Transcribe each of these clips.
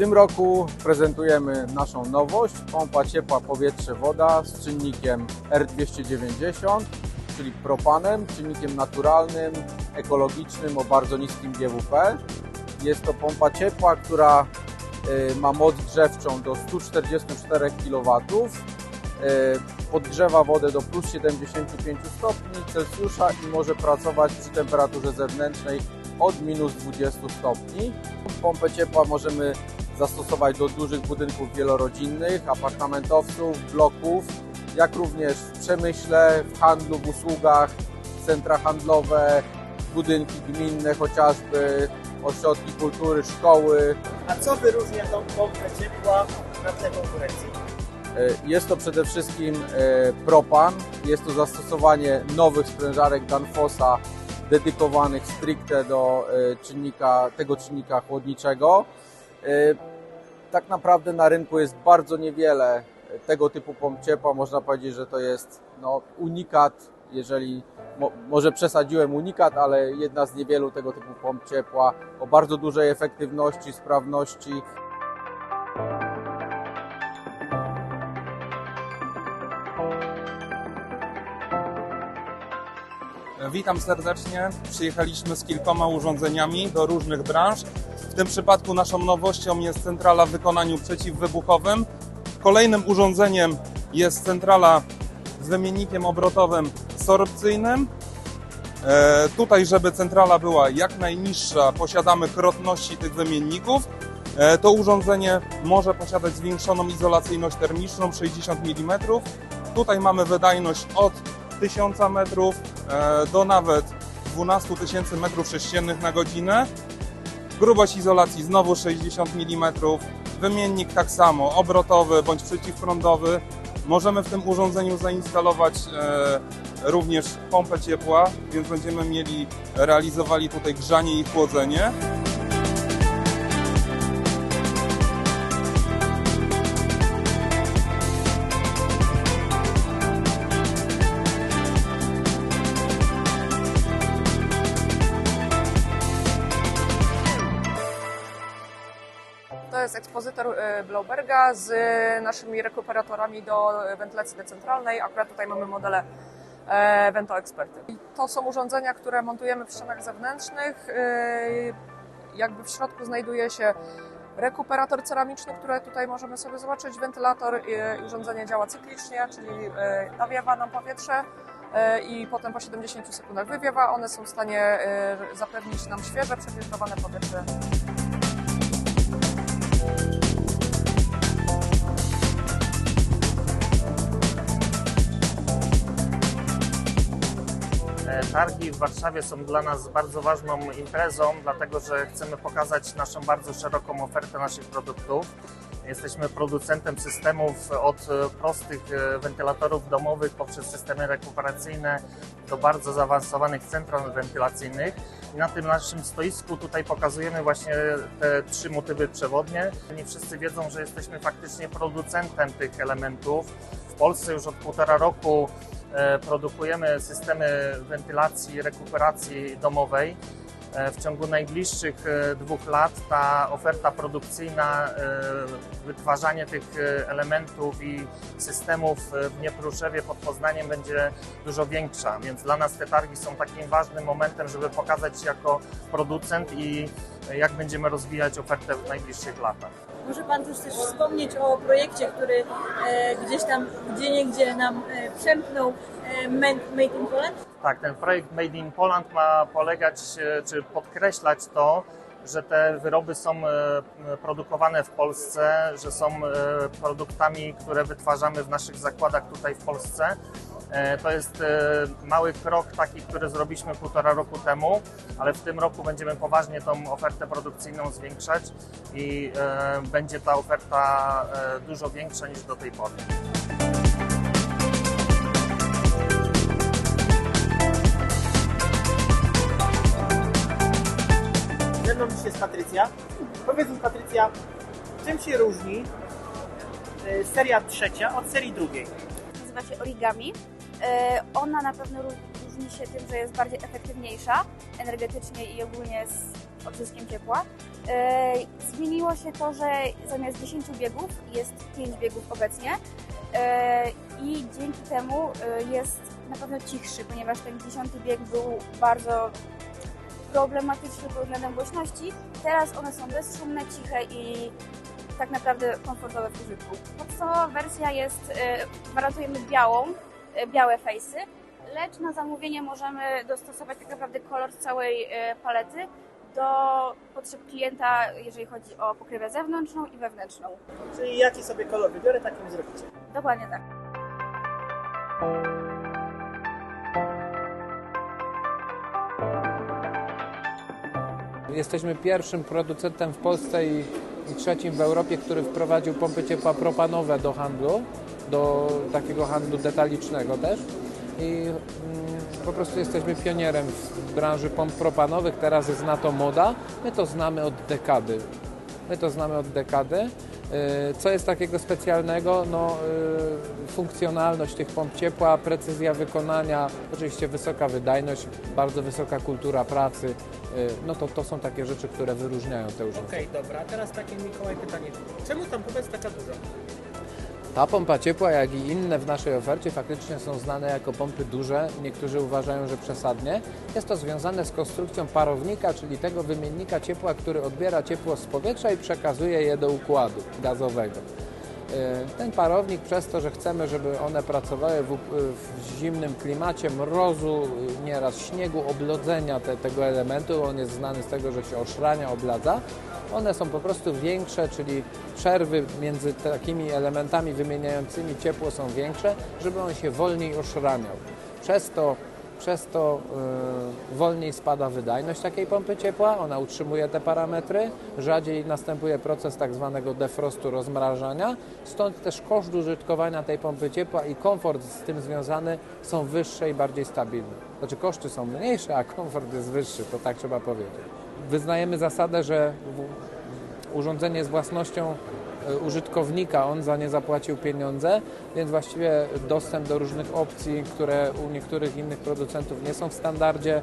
tym roku prezentujemy naszą nowość, pompa ciepła powietrze-woda z czynnikiem R290, czyli propanem, czynnikiem naturalnym, ekologicznym o bardzo niskim GWP. Jest to pompa ciepła, która y, ma moc grzewczą do 144 kW. y, Podgrzewa wodę do plus 75 stopni Celsjusza i może pracować przy temperaturze zewnętrznej od minus 20 stopni. Pompę ciepła możemy zastosować do dużych budynków wielorodzinnych, apartamentowców, bloków, jak również w przemyśle, w handlu, w usługach, centra handlowe, budynki gminne chociażby, ośrodki kultury, szkoły. A co wyróżnia tą pompę ciepła na tle konkurencji? E, Jest to przede wszystkim e, propan, jest to zastosowanie nowych sprężarek Danfossa dedykowanych stricte do e, czynnika, tego czynnika chłodniczego. Tak naprawdę na rynku jest bardzo niewiele tego typu pomp ciepła. Można powiedzieć, że to jest no, unikat, jeżeli mo, może przesadziłem unikat, ale jedna z niewielu tego typu pomp ciepła o bardzo dużej efektywności, sprawności. Witam serdecznie. Przyjechaliśmy z kilkoma urządzeniami do różnych branż. W tym przypadku naszą nowością jest centrala w wykonaniu przeciwwybuchowym. Kolejnym urządzeniem jest centrala z wymiennikiem obrotowym sorpcyjnym. E, tutaj, żeby centrala była jak najniższa, posiadamy krotności tych wymienników. E, to urządzenie może posiadać zwiększoną izolacyjność termiczną 60 mm. Tutaj mamy wydajność od 1000 metrów e, do nawet 12 tysięcy metrów sześciennych na godzinę. Grubość izolacji znowu 60 mm. Wymiennik tak samo, obrotowy bądź przeciwprądowy. Możemy w tym urządzeniu zainstalować e, również pompę ciepła, więc będziemy mieli, realizowali tutaj grzanie i chłodzenie. Jest ekspozytor e, Blauberga z e, naszymi rekuperatorami do e, wentylacji decentralnej. Akurat tutaj mamy modele e, Vento Experty. I to są urządzenia, które montujemy w ścianach zewnętrznych. Jakby w środku znajduje się rekuperator ceramiczny, który tutaj możemy sobie zobaczyć. Wentylator urządzenie działa cyklicznie, czyli nawiewa nam powietrze i potem po 70 sekundach wywiewa. One są w stanie zapewnić nam świeże, przefiltrowane powietrze Targi w Warszawie są dla nas bardzo ważną imprezą, dlatego że chcemy pokazać naszą bardzo szeroką ofertę naszych produktów. Jesteśmy producentem systemów od prostych e, wentylatorów domowych poprzez systemy rekuperacyjne do bardzo zaawansowanych central wentylacyjnych. I na tym naszym stoisku tutaj pokazujemy właśnie te trzy motywy przewodnie. Nie wszyscy wiedzą, że jesteśmy faktycznie producentem tych elementów. W Polsce już od półtora roku produkujemy systemy wentylacji, rekuperacji domowej. E, W ciągu najbliższych e, dwóch lat ta oferta produkcyjna, e, wytwarzanie tych e, elementów i systemów e, w Dniepruszewie pod Poznaniem będzie dużo większa, więc dla nas te targi są takim ważnym momentem, żeby pokazać się jako producent i e, jak będziemy rozwijać ofertę w najbliższych latach. Może Pan też też wspomnieć o projekcie, który e, gdzieś tam, gdzie niegdzie nam e, przemknął e, Made in Poland? Tak, ten projekt Made in Poland ma polegać, czy podkreślać to, że te wyroby są produkowane w Polsce, że są produktami, które wytwarzamy w naszych zakładach tutaj w Polsce. E, To jest e, mały krok taki, który zrobiliśmy półtora roku temu, ale w tym roku będziemy poważnie tą ofertę produkcyjną zwiększać i e, będzie ta oferta dużo większa niż do tej pory. Ze mną dziś jest Patrycja. Powiedz mi Patrycja, czym się różni seria trzecia od serii drugiej? nazywa się Origami. E, Ona na pewno ró- różni się tym, że jest bardziej efektywniejsza energetycznie i ogólnie z odzyskiem ciepła. E, Zmieniło się to, że zamiast 10 biegów jest 5 biegów obecnie E, i dzięki temu jest na pewno cichszy, ponieważ ten 10 bieg był bardzo problematyczny pod względem głośności. Teraz one są bezszumne, ciche i tak naprawdę komfortowe w użytku. Podstawowa wersja jest, gwarantujemy białą, białe fejsy, lecz na zamówienie możemy dostosować tak naprawdę kolor całej e, palety do potrzeb klienta, jeżeli chodzi o pokrywę zewnętrzną i wewnętrzną. Czyli jaki sobie kolor wybiorę, taki mi zrobicie. Dokładnie tak. Jesteśmy pierwszym producentem w Polsce i, i trzecim w Europie, który wprowadził pompy ciepła propanowe do handlu, do takiego handlu detalicznego też. I mm, po prostu jesteśmy pionierem w branży pomp propanowych, teraz jest na to moda. My to znamy od dekady. My to znamy od dekady. Y, Co jest takiego specjalnego? No, y, funkcjonalność tych pomp ciepła, precyzja wykonania, oczywiście wysoka wydajność, bardzo wysoka kultura pracy. Y, No to, to są takie rzeczy, które wyróżniają te urządzenia. Okej, dobra, a teraz takie Mikołaj pytanie. Czemu tam pompa jest taka duża? Ta pompa ciepła, jak i inne w naszej ofercie, faktycznie są znane jako pompy duże. Niektórzy uważają, że przesadnie. Jest to związane z konstrukcją parownika, czyli tego wymiennika ciepła, który odbiera ciepło z powietrza i przekazuje je do układu gazowego. E, Ten parownik przez to, że chcemy, żeby one pracowały w, w zimnym klimacie mrozu, y, nieraz śniegu, oblodzenia te, tego elementu, on jest znany z tego, że się oszrania, obladza, one są po prostu większe, czyli przerwy między takimi elementami wymieniającymi ciepło są większe, żeby on się wolniej oszraniał. Przez to, przez to y, wolniej spada wydajność takiej pompy ciepła, ona utrzymuje te parametry, rzadziej następuje proces tak zwanego defrostu, rozmrażania, stąd też koszt użytkowania tej pompy ciepła i komfort z tym związany są wyższe i bardziej stabilne. Znaczy koszty są mniejsze, a komfort jest wyższy, to tak trzeba powiedzieć. Wyznajemy zasadę, że urządzenie jest własnością użytkownika, on za nie zapłacił pieniądze, więc właściwie dostęp do różnych opcji, które u niektórych innych producentów nie są w standardzie,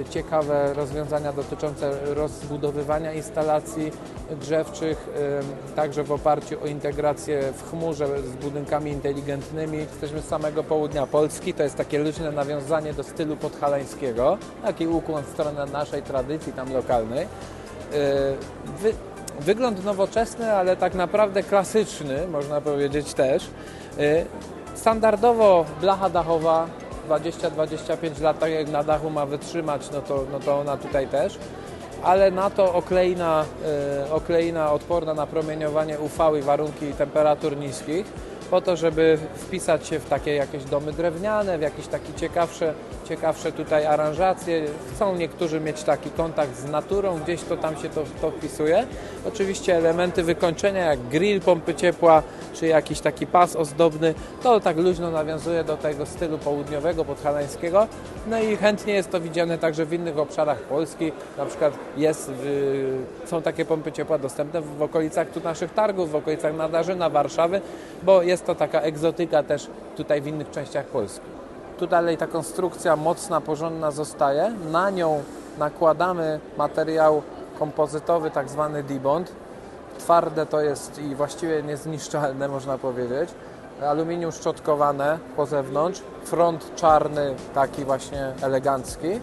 e, ciekawe rozwiązania dotyczące rozbudowywania instalacji drzewczych, e, także w oparciu o integrację w chmurze z budynkami inteligentnymi. Jesteśmy z samego południa Polski, to jest takie luźne nawiązanie do stylu podhalańskiego, taki ukłon w stronę naszej tradycji tam lokalnej. E, wygląd nowoczesny, ale tak naprawdę klasyczny, można powiedzieć też. Y, Standardowo blacha dachowa 20-25 lat, tak jak na dachu ma wytrzymać, no to, no to ona tutaj też. Ale na to okleina, y, okleina odporna na promieniowanie UV i warunki temperatur niskich, po to, żeby wpisać się w takie jakieś domy drewniane, w jakieś takie ciekawsze, ciekawsze tutaj aranżacje. Chcą niektórzy mieć taki kontakt z naturą, gdzieś to tam się to, to wpisuje. Oczywiście elementy wykończenia jak grill, pompy ciepła, czy jakiś taki pas ozdobny, to tak luźno nawiązuje do tego stylu południowego, podhalańskiego. No i chętnie jest to widziane także w innych obszarach Polski. Na przykład jest, są takie pompy ciepła dostępne w okolicach tu naszych targów, w okolicach Nadarzyna, Warszawy, bo jest to taka egzotyka też tutaj w innych częściach Polski. Tu dalej ta konstrukcja mocna, porządna zostaje. Na nią nakładamy materiał kompozytowy, tak zwany dibond. Twarde to jest i właściwie niezniszczalne, można powiedzieć. Aluminium szczotkowane po zewnątrz, front czarny, taki właśnie elegancki,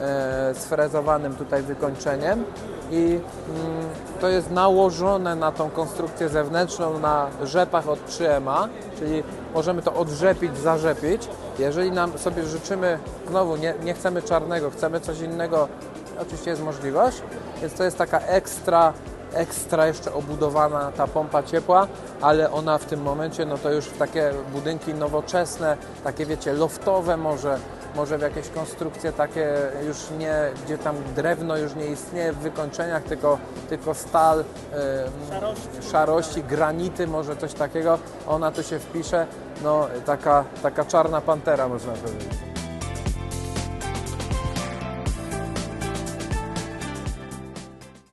e, z frezowanym tutaj wykończeniem i mm, to jest nałożone na tą konstrukcję zewnętrzną na rzepach od 3MA, czyli możemy to odrzepić, zarzepić. Jeżeli nam sobie życzymy, znowu nie, nie chcemy czarnego, chcemy coś innego, oczywiście jest możliwość, więc to jest taka ekstra ekstra jeszcze obudowana ta pompa ciepła, ale ona w tym momencie, no to już w takie budynki nowoczesne, takie wiecie, loftowe może, może w jakieś konstrukcje takie już nie, gdzie tam drewno już nie istnieje w wykończeniach, tylko, tylko stal, Szarości. szarości, granity, może coś takiego, ona tu się wpisze, no taka, taka czarna pantera można powiedzieć.